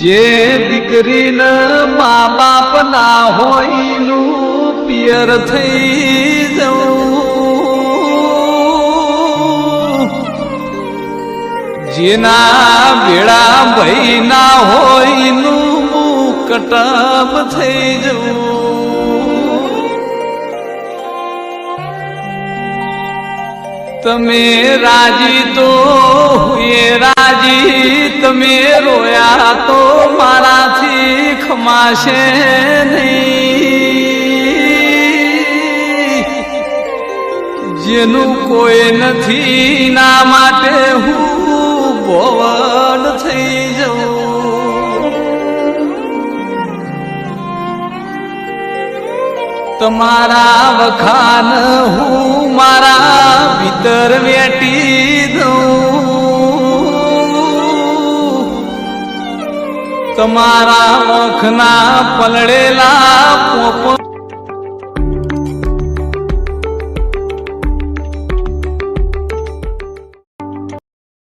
જે દીકરીને મા બાપ ના હોયનું પિયર થઈ જવું. જેના વેળા ભાઈ ના હોયનું મુકટમ થઈ જવું. તમે રાજી તો એ રાજી, તમે રોયા તો મારાથી ખમાશે નહીં. જેનું કોઈ નથી ના માટે હું ભવન થઈ જવું તમારા વખાન હું મારા તમારા વખના પલળેલા